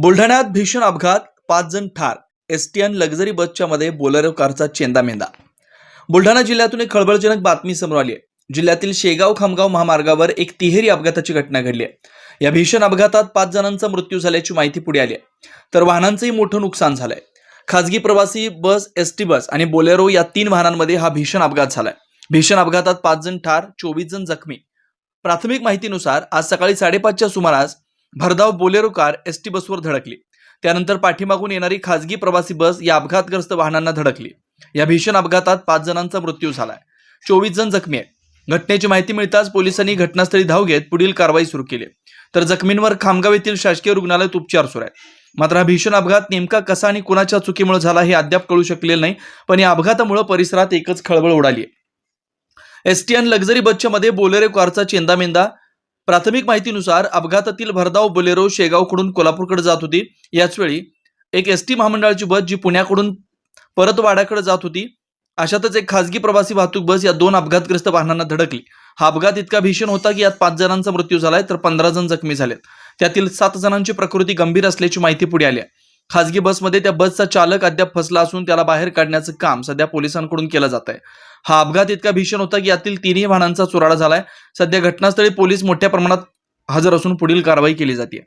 बुलढाण्यात भीषण अपघात पाच जण ठार एसटीएन लक्झरी बसच्या मध्ये बोलेरो कारचा चेंदामेंदा बुलढाणा जिल्ह्यातून एक खळबळजनक बातमी समोर आली आहे. जिल्ह्यातील शेगाव खामगाव महामार्गावर एक तिहेरी अपघाताची घटना घडली आहे. या भीषण अपघातात पाच जणांचा मृत्यू झाल्याची माहिती पुढे आली आहे. तर वाहनांचंही मोठं नुकसान झालंय. खासगी प्रवासी बस एस टी बस आणि बोलेरो या तीन वाहनांमध्ये हा भीषण अपघात झालाय. भीषण अपघातात पाच जण ठार चोवीस जण जखमी. प्राथमिक माहितीनुसार आज सकाळी साडेपाचच्या सुमारास भरधाव बोलेरो कार एस टी बसवर धडकली. त्यानंतर पाठीमागून येणारी खासगी प्रवासी बस या अपघातग्रस्त वाहनांना धडकली. या भीषण अपघातात पाच जणांचा मृत्यू झालाय. चोवीस जण जखमी आहेत. घटनेची माहिती मिळताच पोलिसांनी घटनास्थळी धाव घेत पुढील कारवाई सुरू केली तर जखमींवर खामगाव येथील शासकीय रुग्णालयात उपचार सुरू आहेत. मात्र हा भीषण अपघात नेमका कसा आणि कुणाच्या चुकीमुळे झाला हे अद्याप कळू शकलेलं नाही पण या अपघातामुळे परिसरात एकच खळबळ उडाली आहे. आणि लक्झरी बसच्या मध्ये बोलेरो कारचा चेंदामेंदा प्राथमिक माहितीनुसार अपघातातील भरधाव बोलेरो शेगावकडून कोल्हापूरकडे जात होती. याचवेळी एक एस टी महामंडळाची बस जी पुण्याकडून परत वाड्याकडे जात होती अशातच एक खासगी प्रवासी वाहतूक बस या दोन अपघातग्रस्त वाहनांना धडकली. हा अपघात इतका भीषण होता की यात पाच जणांचा मृत्यू झालाय तर पंधरा जण जखमी झालेत. त्यातील सात जणांची प्रकृती गंभीर असल्याची माहिती पुढे आली आहे. खासगी बसमध्ये त्या बसचा चालक अद्याप फसला असून त्याला बाहेर काढण्याचं काम सध्या पोलिसांकडून केलं जात आहे हा अपघात इतका भीषण होता की यातील तिन्ही वाहनांचा चुराडा झालाय. सध्या घटनास्थळी पोलीस मोठ्या प्रमाणात हजर असून पुढील कारवाई केली जाते